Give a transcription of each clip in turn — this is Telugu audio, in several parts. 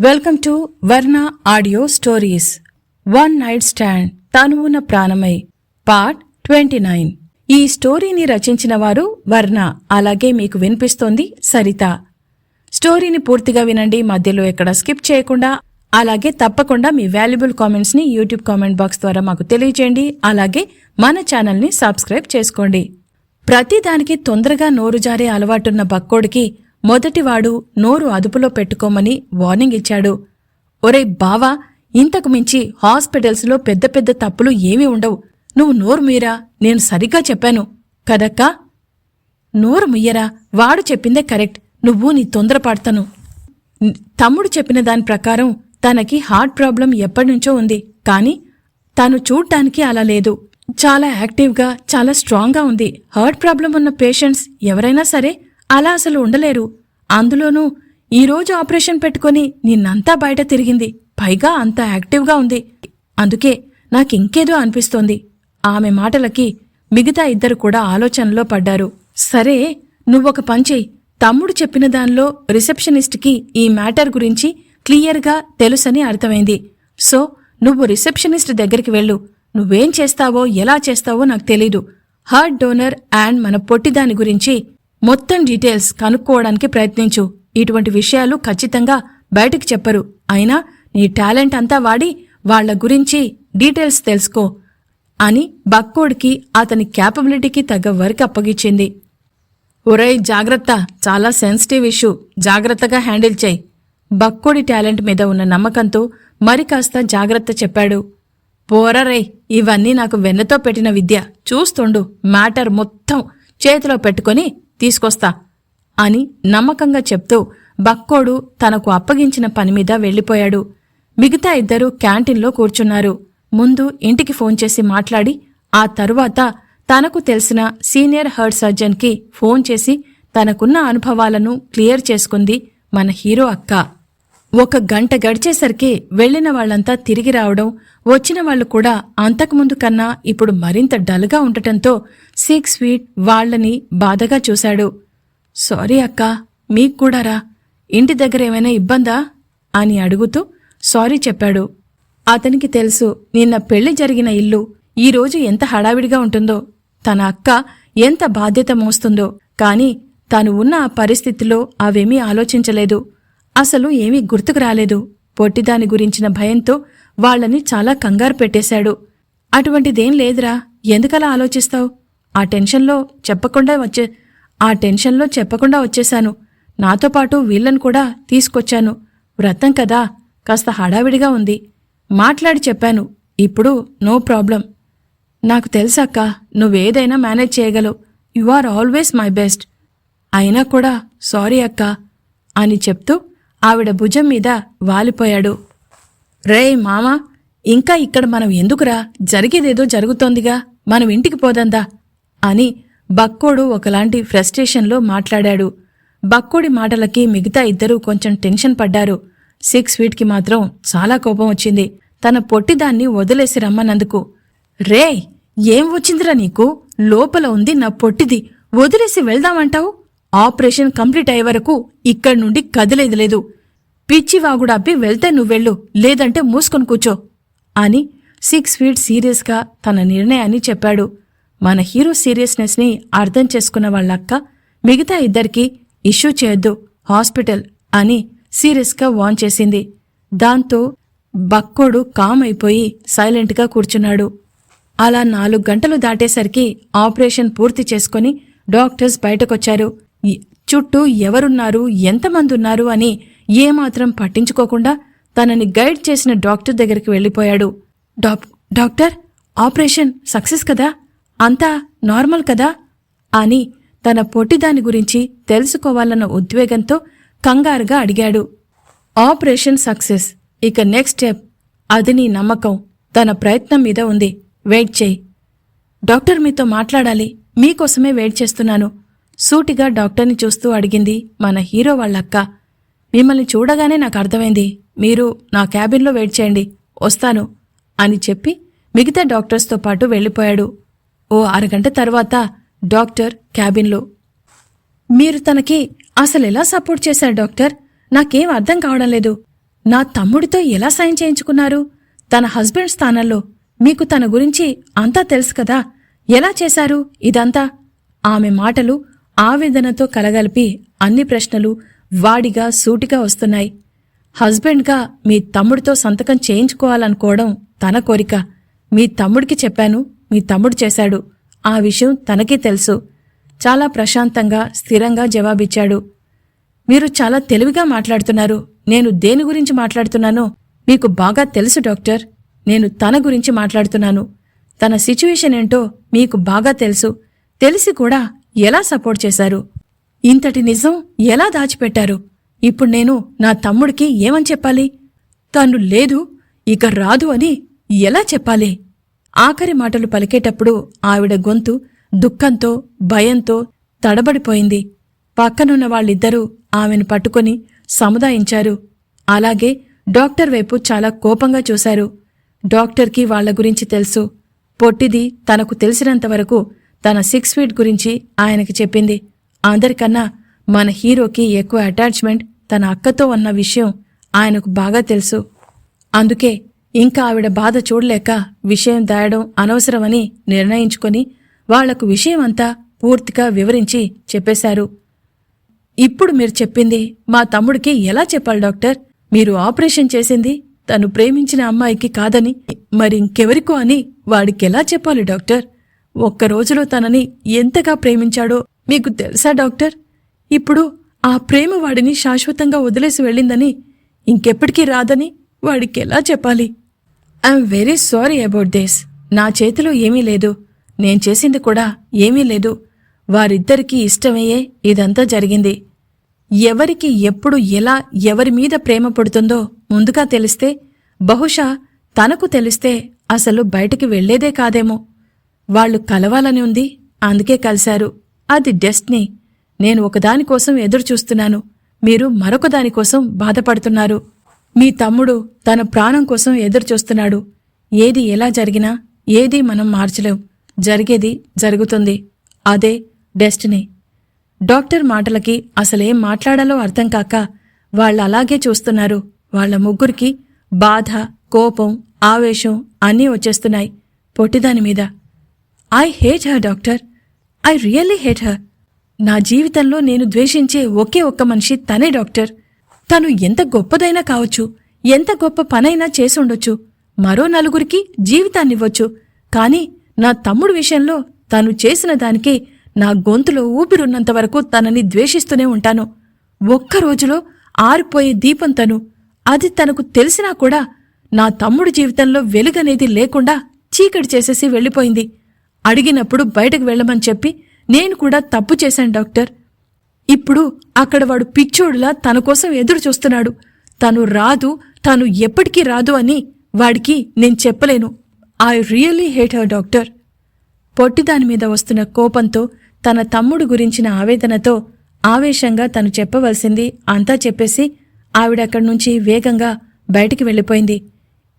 Welcome to Varna audio stories. One night stand తనువున ప్రాణమై. Part twenty nine. ఈ స్టోరీని రచించిన వారు వర్ణ. అలాగే మీకు వినిపిస్తోంది సరిత. స్టోరీని పూర్తిగా వినండి మధ్యలో ఎక్కడ స్కిప్ చేయకుండా. అలాగే తప్పకుండా మీ వాల్యుబుల్ కామెంట్స్ని యూట్యూబ్ కామెంట్ బాక్స్ ద్వారా మాకు తెలియజేయండి. అలాగే మన ఛానల్ని సబ్స్క్రైబ్ చేసుకోండి. ప్రతిదానికి తొందరగా నోరు జారే అలవాటున్న బక్కోడికి మొదటివాడు నోరు అదుపులో పెట్టుకోమని వార్నింగ్ ఇచ్చాడు. ఒరే బావా ఇంతకు మించి హాస్పిటల్స్లో పెద్ద పెద్ద తప్పులు ఏమీ ఉండవు. నువ్వు నోరు మీరా? నేను సరిగ్గా చెప్పాను. కదక్కా? నోరు ముయ్యరా? వాడు చెప్పిందే కరెక్ట్. నువ్వు నీ తొందరపడతాను. తమ్ముడు చెప్పిన దాని ప్రకారం తనకి హార్ట్ ప్రాబ్లం ఎప్పటినుంచో ఉంది. కానీ తను చూడ్డానికి అలా లేదు. చాలా యాక్టివ్గా చాలా స్ట్రాంగ్గా ఉంది. హార్ట్ ప్రాబ్లం ఉన్న పేషెంట్స్ ఎవరైనా సరే అలా అసలు ఉండలేరు. అందులోనూ ఈ రోజు ఆపరేషన్ పెట్టుకొని నిన్నంతా బయట తిరిగింది. పైగా అంత యాక్టివ్గా ఉంది. అందుకే నాకింకేదో అనిపిస్తోంది. ఆమె మాటలకి మిగతా ఇద్దరు కూడా ఆలోచనలో పడ్డారు. సరే నువ్వొక పంచేయి తమ్ముడు చెప్పిన దానిలో రిసెప్షనిస్ట్కి ఈ మ్యాటర్ గురించి క్లియర్గా తెలుసని అర్థమైంది. సో నువ్వు రిసెప్షనిస్ట్ దగ్గరికి వెళ్ళు. నువ్వేం చేస్తావో ఎలా చేస్తావో నాకు తెలీదు. హార్ట్ డోనర్ అండ్ మన పొట్టిదాని గురించి మొత్తం డీటెయిల్స్ కనుక్కోవడానికి ప్రయత్నించు. ఇటువంటి విషయాలు ఖచ్చితంగా బయటకు చెప్పరు. అయినా నీ టాలెంట్ అంతా వాడి వాళ్ళ గురించి డీటెయిల్స్ తెలుసుకో అని బక్కోడికి అతని క్యాపబిలిటీకి తగ్గ వర్క్ అప్పగిచ్చింది ఒరేయ్ జాగ్రత్త. చాలా సెన్సిటివ్ ఇష్యూ. జాగ్రత్తగా హ్యాండిల్ చేయి. బక్కోడి టాలెంట్ మీద ఉన్న నమ్మకంతో మరి కాస్త జాగ్రత్త చెప్పాడు. పోరరే ఇవన్నీ నాకు వెన్నతో పెట్టిన విద్య. చూస్తుండు. మ్యాటర్ మొత్తం చేతిలో పెట్టుకొని తీసుకొస్తా అని నమ్మకంగా చెప్తూ బక్కోడు తనకు అప్పగించిన పని మీద వెళ్ళిపోయాడు. మిగతా ఇద్దరూ క్యాంటీన్లో కూర్చున్నారు. ముందు ఇంటికి ఫోన్ చేసి మాట్లాడి ఆ తరువాత తనకు తెలిసిన సీనియర్ హర్ట్ సర్జన్కి ఫోన్ చేసి తనకున్న అనుభవాలను క్లియర్ చేసుకుంది మన హీరో అక్క. ఒక గంట గడిచేసరికి వెళ్ళిన వాళ్ళంతా తిరిగి రావడం వచ్చిన వాళ్ళు కూడా అంతకుముందు కన్నా ఇప్పుడు మరింత డల్గా ఉండటంతో సిక్స్ స్వీట్ వాళ్ళని బాధగా చూశాడు. సారీ అక్క మీకు కూడా రా. ఇంటి దగ్గర ఏమైనా ఇబ్బందా? అని అడుగుతూ సారీ చెప్పాడు. అతనికి తెలుసు నిన్న పెళ్ళి జరిగిన ఇల్లు ఈరోజు ఎంత హడావిడిగా ఉంటుందో. తన అక్క ఎంత బాధ్యత మోస్తుందో. కాని తాను ఉన్న ఆ పరిస్థితిలో అవేమీ ఆలోచించలేదు. అసలు ఏమీ గుర్తుకు రాలేదు. పొట్టిదాని గురించిన భయంతో వాళ్ళని చాలా కంగారు పెట్టేశాడు. అటువంటిదేం లేదురా ఎందుకలా ఆలోచిస్తావు? ఆ టెన్షన్లో చెప్పకుండా వచ్చే ఆ టెన్షన్లో చెప్పకుండా వచ్చేశాను. నాతో పాటు వీళ్ళని కూడా తీసుకొచ్చాను. వ్రతం కదా కాస్త హడావిడిగా ఉంది. మాట్లాడి చెప్పాను ఇప్పుడు నో ప్రాబ్లం. నాకు తెలుసక్క నువ్వేదైనా మేనేజ్ చేయగలవు. You are always my best. అయినా కూడా సారీ అక్క అని చెప్తూ ఆవిడ భుజం మీద వాలిపోయాడు. రేయ్ మామా ఇంకా ఇక్కడ మనం ఎందుకురా? జరిగేదేదో జరుగుతోందిగా. మనం ఇంటికి పోదందా? అని బక్కోడు ఒకలాంటి ఫ్రస్ట్రేషన్లో మాట్లాడాడు. బక్కోడి మాటలకి మిగతా ఇద్దరూ కొంచెం టెన్షన్ పడ్డారు. సిక్స్ వీట్కి మాత్రం చాలా కోపం వచ్చింది. తన పొట్టిదాన్ని వదిలేసి రమ్మన్నందుకు. రేయ్ ఏం వచ్చిందిరా నీకు? లోపల ఉంది నా పొట్టిది. వదిలేసి వెళ్దామంటావు? ఆపరేషన్ కంప్లీట్ అయ్యే వరకు ఇక్కడి నుండి కదిలేదు లేదు. పిచ్చి అబ్బి వెళ్తే నువ్వెళ్ళు లేదంటే మూసుకొని కూర్చో అని సిక్స్ ఫీట్ సీరియస్గా తన నిర్ణయాన్ని చెప్పాడు. మన హీరో సీరియస్నెస్ని అర్థం చేసుకున్న వాళ్ళక్క మిగతా ఇద్దరికి ఇష్యూ చేయొద్దు హాస్పిటల్ అని సీరియస్గా వాన్ చేసింది. దాంతో బక్కోడు కామ్ అయిపోయి సైలెంట్గా కూర్చున్నాడు. అలా నాలుగు గంటలు దాటేసరికి ఆపరేషన్ పూర్తి చేసుకొని డాక్టర్స్ బయటకొచ్చారు. చుట్టూ ఎవరున్నారు? ఎంతమంది ఉన్నారు అని ఏమాత్రం పట్టించుకోకుండా తనని గైడ్ చేసిన డాక్టర్ దగ్గరికి వెళ్ళిపోయాడు. డాక్ డాక్టర్ ఆపరేషన్ సక్సెస్ కదా? అంతా నార్మల్ కదా? అని తన పొట్టిదాని గురించి తెలుసుకోవాలన్న ఉద్వేగంతో కంగారుగా అడిగాడు. Operation success. ఇక నెక్స్ట్ స్టెప్. అది నీ నమ్మకం. తన ప్రయత్నం మీద ఉంది. వెయిట్ చేయి. డాక్టర్ మీతో మాట్లాడాలి. మీకోసమే వెయిట్ చేస్తున్నాను. సూటిగా డాక్టర్ని చూస్తూ అడిగింది మన హీరో వాళ్ళక్క. మిమ్మల్ని చూడగానే నాకు అర్థమైంది. మీరు నా క్యాబిన్లో వెయిట్ చేయండి. వస్తాను. అని చెప్పి మిగతా డాక్టర్స్తో పాటు వెళ్ళిపోయాడు. ఓ అరగంట తర్వాత డాక్టర్ క్యాబిన్లో. మీరు తనకి అసలు ఎలా సపోర్ట్ చేశారు డాక్టర్? నాకేం అర్థం కావడం లేదు. నా తమ్ముడితో ఎలా సాయం చేయించుకున్నారు? తన హస్బెండ్ స్థానంలో మీకు తన గురించి అంతా తెలుసు కదా? ఎలా చేశారు ఇదంతా? ఆమె మాటలు ఆవేదనతో కలగలిపి అన్ని ప్రశ్నలు వాడిగా సూటిగా వస్తున్నాయి. హస్బెండ్గా మీ తమ్ముడితో సంతకం చేయించుకోవాలనుకోవడం తన కోరిక. మీ తమ్ముడికి చెప్పాను మీ తమ్ముడు చేశాడు. ఆ విషయం తనకి తెలుసు. చాలా ప్రశాంతంగా స్థిరంగా జవాబిచ్చాడు. మీరు చాలా తెలివిగా మాట్లాడుతున్నారు. నేను దేని గురించి మాట్లాడుతున్నానో మీకు బాగా తెలుసు డాక్టర్. నేను తన గురించి మాట్లాడుతున్నాను. తన సిచ్యువేషన్ ఏంటో మీకు బాగా తెలుసు. తెలిసి కూడా ఎలా సపోర్ట్ చేశారు? ఇంతటి నిజం ఎలా దాచిపెట్టారు? ఇప్పుడు నేను నా తమ్ముడికి ఏమని చెప్పాలి? తను లేదు ఇక రాదు అని ఎలా చెప్పాలి? ఆఖరి మాటలు పలికేటప్పుడు ఆవిడ గొంతు దుఃఖంతో భయంతో తడబడిపోయింది. పక్కనున్న వాళ్ళిద్దరూ ఆమెను పట్టుకొని సముదాయించారు. అలాగే డాక్టర్ వైపు చాలా కోపంగా చూశారు. డాక్టర్కి వాళ్ళ గురించి తెలుసు. పొట్టిది తనకు తెలిసినంతవరకు తన సిక్స్ ఫీట్ గురించి ఆయనకి చెప్పింది. అందరికన్నా మన హీరోకి ఎక్కువ అటాచ్మెంట్ తన అక్కతో ఉన్న విషయం ఆయనకు బాగా తెలుసు. అందుకే ఇంకా ఆవిడ బాధ చూడలేక విషయం దాయడం అనవసరమని నిర్ణయించుకొని వాళ్ళకు విషయమంతా పూర్తిగా వివరించి చెప్పేశారు. ఇప్పుడు మీరు చెప్పింది మా తమ్ముడికి ఎలా చెప్పాలి డాక్టర్? మీరు ఆపరేషన్ చేసింది తను ప్రేమించిన అమ్మాయికి కాదని మరి ఇంకెవరికో అని వాడికెలా చెప్పాలి డాక్టర్? ఒక్క రోజులో తనని ఎంతగా ప్రేమించాడో మీకు తెలుసా డాక్టర్? ఇప్పుడు ఆ ప్రేమ వాడిని శాశ్వతంగా వదిలేసి వెళ్ళిందని ఇంకెప్పటికీ రాదని వాడికెలా చెప్పాలి? I'm very sorry about this నా చేతిలో ఏమీ లేదు. నేను చేసింది కూడా ఏమీ లేదు. వారిద్దరికీ ఇష్టమయ్యే ఇదంతా జరిగింది. ఎవరికి ఎప్పుడు ఎలా ఎవరి మీద ప్రేమ పడుతుందో ముందుగా తెలిస్తే బహుశా తనకు తెలిస్తే అసలు బయటికి వెళ్ళేదే కాదేమో. వాళ్ళు కలవాలని ఉంది అందుకే కలిశారు. అది డెస్ట్నీ. నేను ఒకదానికోసం ఎదురుచూస్తున్నాను. మీరు మరొక దానికోసం బాధపడుతున్నారు. మీ తమ్ముడు తన ప్రాణం కోసం ఎదురుచూస్తున్నాడు. ఏది ఎలా జరిగినా ఏది మనం మార్చలేం. జరిగేది జరుగుతుంది. అదే డెస్టినీ. డాక్టర్ మాటలకి అసలేం మాట్లాడాలో అర్థం కాక వాళ్ళ అలాగే చూస్తున్నారు. వాళ్ళ ముగ్గురికి బాధ కోపం ఆవేశం అన్నీ వచ్చేస్తున్నాయి. పొట్టిదాని మీద. I hate her doctor I really hate her నా జీవితంలో నేను ద్వేషించే ఒకే ఒక్క మనిషి తనే డాక్టర్. తను ఎంత గొప్పదైనా కావచ్చు ఎంత గొప్ప పనైనా చేసుండొచ్చు. మరో నలుగురికి జీవితాన్నివ్వచ్చు. కానీ నా తమ్ముడు విషయంలో తను చేసిన దానికి నా గొంతులో ఊపిరున్నంత వరకు తనని ద్వేషిస్తూనే ఉంటాను. ఒక్క రోజులో ఆరిపోయే దీపం తను. అది తనకు తెలిసినా కూడా నా తమ్ముడు జీవితంలో వెలుగనేది లేకుండా చీకటి చేసేసి వెళ్ళిపోయింది. అడిగినప్పుడు బయటకు వెళ్ళమని చెప్పి నేను కూడా తప్పు చేశాను డాక్టర్. ఇప్పుడు అక్కడ వాడు పిచ్చోడులా తన కోసం ఎదురు చూస్తున్నాడు. తను రాదు తను ఎప్పటికీ రాదు అని వాడికి నేను చెప్పలేను. I really hate her doctor. పొట్టిదాని మీద వస్తున్న కోపంతో తన తమ్ముడు గురించిన ఆవేదనతో ఆవేశంగా తను చెప్పవలసింది అంతా చెప్పేసి ఆవిడక్కడి నుంచి వేగంగా బయటికి వెళ్ళిపోయింది.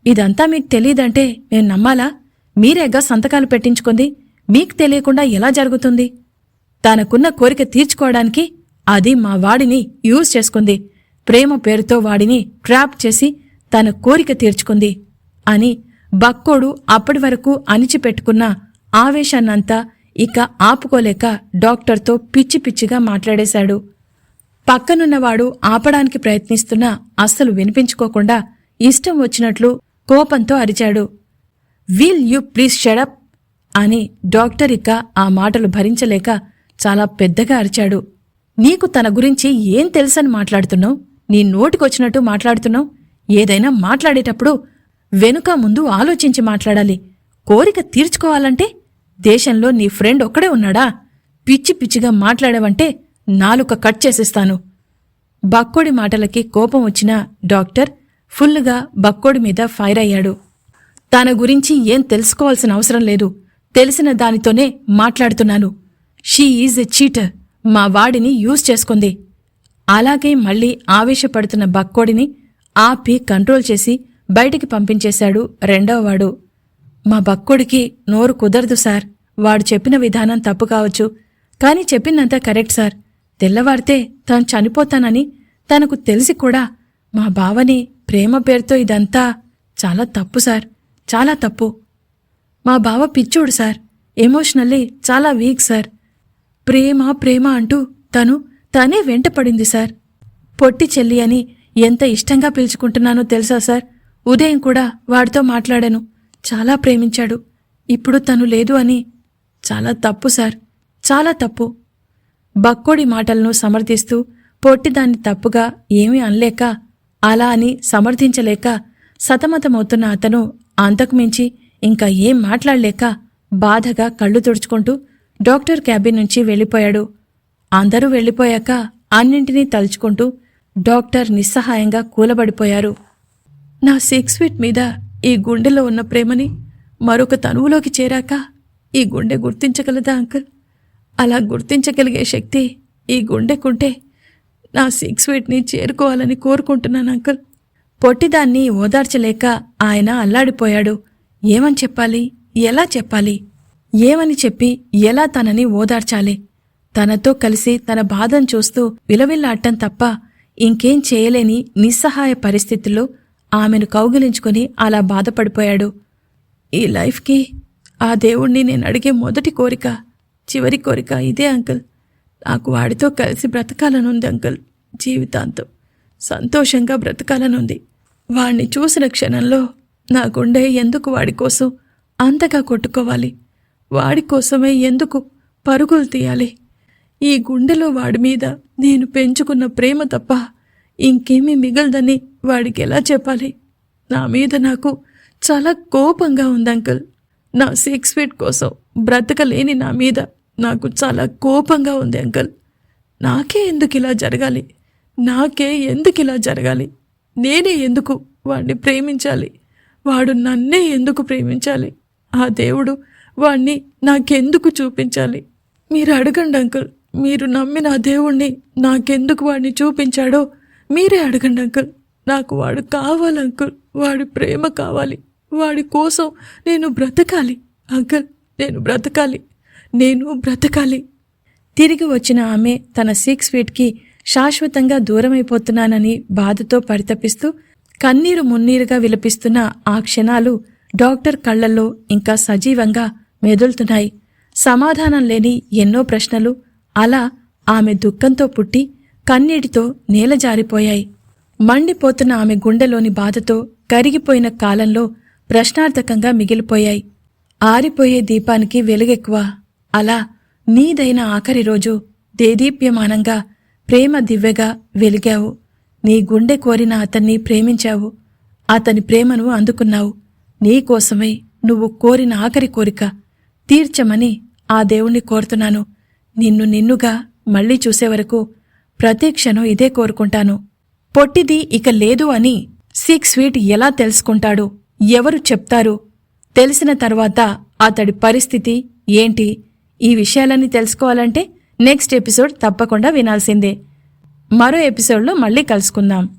ఇదంతా మీకు తెలియదంటే నేను నమ్మాలా? మీరేగా సంతకాలు పెట్టించుకుంది? మీకు తెలియకుండా ఎలా జరుగుతుంది? తనకున్న కోరిక తీర్చుకోవడానికి అది మా వాడిని యూజ్ చేసుకుంది. ప్రేమ పేరుతో వాడిని ట్రాప్ చేసి తన కోరిక తీర్చుకుంది అని బక్కోడు అప్పటి వరకు అణిచిపెట్టుకున్న ఆవేశాన్నంతా ఇక ఆపుకోలేక డాక్టర్తో పిచ్చి పిచ్చిగా మాట్లాడేశాడు. పక్కనున్నవాడు ఆపడానికి ప్రయత్నిస్తున్నా అస్సలు వినిపించుకోకుండా ఇష్టం వచ్చినట్లు కోపంతో అరిచాడు. Will you please shut up అని డాక్టర్ ఇక ఆ మాటలు భరించలేక చాలా పెద్దగా అరిచాడు. నీకు తన గురించి ఏం తెలుసని మాట్లాడుతున్నావు? నీ నోటికొచ్చినట్టు మాట్లాడుతున్నావు? ఏదైనా మాట్లాడేటప్పుడు వెనుక ముందు ఆలోచించి మాట్లాడాలి. కోరిక తీర్చుకోవాలంటే దేశంలో నీ ఫ్రెండ్ ఒక్కడే ఉన్నాడా? పిచ్చి పిచ్చిగా మాట్లాడావంటే నాలుక కట్ చేసేస్తాను. బక్కోడి మాటలకి కోపం వచ్చిన డాక్టర్ ఫుల్లుగా బక్కోడి మీద ఫైర్ అయ్యాడు. తన గురించి ఏం తెలుసుకోవాల్సిన అవసరం లేదు. తెలిసిన దానితోనే మాట్లాడుతున్నాను. She is a cheater. మా వాడిని యూజ్ చేసుకుంది. అలాగే మళ్ళీ ఆవేశపడుతున్న బక్కోడిని ఆపి కంట్రోల్ చేసి బయటికి పంపించేశాడు రెండోవాడు మా బక్కోడికి నోరు కుదరదు సార్. వాడు చెప్పిన విధానం తప్పు కావచ్చు. కాని చెప్పిందంతా కరెక్ట్ సార్. తెల్లవారితే తాను చనిపోతానని తనకు తెలిసి కూడా మా బావని ప్రేమ పేరుతో ఇదంతా చాలా తప్పు సార్. చాలా తప్పు. మా బావ పిచ్చోడు సార్. ఎమోషనల్లీ చాలా వీక్ సార్. ప్రేమ ప్రేమ అంటూ తను తనే వెంటపడింది సార్. పొట్టి చెల్లి అని ఎంత ఇష్టంగా పిలుచుకుంటున్నానో తెలుసా సార్? ఉదయం కూడా వాడితో మాట్లాడాను. చాలా ప్రేమించాడు. ఇప్పుడు తను లేదు అని చాలా తప్పు సార్. చాలా తప్పు. బక్కోడి మాటలను సమర్థిస్తూ పొట్టిదాన్ని తప్పుగా ఏమీ అనలేక అలా అని సమర్థించలేక సతమతమవుతున్న అతను అంతకుమించి ఇంకా ఏం మాట్లాడలేక బాధగా కళ్ళు తుడుచుకుంటూ డాక్టర్ క్యాబిన్ నుంచి వెళ్ళిపోయాడు. అందరూ వెళ్ళిపోయాక అన్నింటినీ తలుచుకుంటూ డాక్టర్ నిస్సహాయంగా కూలబడిపోయారు. నా సిక్స్ ఫీట్ మీద ఈ గుండెలో ఉన్న ప్రేమని మరొక తనువులోకి చేరాక ఈ గుండె గుర్తించగలదా అంకుల్? అలా గుర్తించగలిగే శక్తి ఈ గుండెకుంటే నా సిక్స్ ఫీట్ని చేరుకోవాలని కోరుకుంటున్నాను అంకుల్. పొట్టిదాన్ని ఓదార్చలేక ఆయన అల్లాడిపోయాడు. ఏమని చెప్పాలి? ఎలా చెప్పాలి? ఏమని చెప్పి ఎలా తనని ఓదార్చాలి? తనతో కలిసి తన బాధను చూస్తూ విలవిల్లాడటం తప్ప ఇంకేం చేయలేని నిస్సహాయ పరిస్థితుల్లో ఆమెను కౌగిలించుకుని అలా బాధపడిపోయాడు. ఈ లైఫ్కి ఆ దేవుణ్ణి నేను అడిగే మొదటి కోరిక చివరి కోరిక ఇదే అంకుల్. నాకు వాడితో కలిసి బ్రతకాలనుంది అంకుల్ జీవితాంతం. సంతోషంగా బ్రతకాలనుంది. వాణ్ణి చూసిన క్షణంలో నా గుండె ఎందుకు వాడి కోసం అంతగా కొట్టుకోవాలి? వాడి కోసమే ఎందుకు పరుగులు తీయాలి? ఈ గుండెలో వాడి మీద నేను పెంచుకున్న ప్రేమ తప్ప ఇంకేమీ మిగలదని వాడికి ఎలా చెప్పాలి? నా మీద నాకు చాలా కోపంగా ఉంది అంకుల్. నా సిక్స్ ఫీట్ కోసం బ్రతకలేని నా మీద నాకు చాలా కోపంగా ఉంది అంకుల్. నాకే ఎందుకు ఇలా జరగాలి? నాకే ఎందుకు ఇలా జరగాలి? నేనే ఎందుకు వాడిని ప్రేమించాలి? వాడు నన్నే ఎందుకు ప్రేమించాలి? ఆ దేవుడు వాణ్ణి నాకెందుకు చూపించాలి? మీరు అడగండి అంకుల్. మీరు నమ్మిన ఆ దేవుణ్ణి నాకెందుకు వాడిని చూపించాడో మీరే అడగండి అంకుల్. నాకు వాడు కావాలి అంకుల్. వాడి ప్రేమ కావాలి. వాడి కోసం నేను బ్రతకాలి. అంకుల్ నేను బ్రతకాలి. నేను బ్రతకాలి. తిరిగి వచ్చిన ఆమె తన సిక్స్ ఫీట్కి శాశ్వతంగా దూరమైపోతున్నానని బాధతో పరితపిస్తూ కన్నీరు మున్నీరుగా విలపిస్తున్న ఆ క్షణాలు డాక్టర్ కళ్ళల్లో ఇంకా సజీవంగా మెదులుతున్నాయి. సమాధానం లేని ఎన్నో ప్రశ్నలు అలా ఆమె దుఃఖంతో పుట్టి కన్నీటితో నేలజారిపోయాయి మండిపోతున్న ఆమె గుండెలోని బాధతో కరిగిపోయిన కాలంలో ప్రశ్నార్థకంగా మిగిలిపోయాయి. ఆరిపోయే దీపానికి వెలుగెక్కువ. అలా నీదైన ఆఖరి రోజు దేదీప్యమానంగా ప్రేమ దివ్యగా వెలిగావు. నీ గుండె కోరిన అతన్ని ప్రేమించావు. అతని ప్రేమను అందుకున్నావు. నీకోసమై నువ్వు కోరిన ఆఖరి కోరిక. తీర్చమని ఆ దేవుణ్ణి కోరుతున్నాను. నిన్ను నిన్నుగా మళ్ళీ చూసే వరకు ప్రతీక్షను ఇదే కోరుకుంటాను. పొట్టిది ఇక లేదు అని సిక్ స్వీట్ ఎలా తెలుసుకుంటాడు? ఎవరు చెప్తారు? తెలిసిన తర్వాత అతడి పరిస్థితి ఏంటి? ఈ విషయాలన్నీ తెలుసుకోవాలంటే నెక్స్ట్ ఎపిసోడ్ తప్పకుండా వినాల్సిందే. మరో ఎపిసోడ్లో మళ్ళీ కలుసుకుందాం.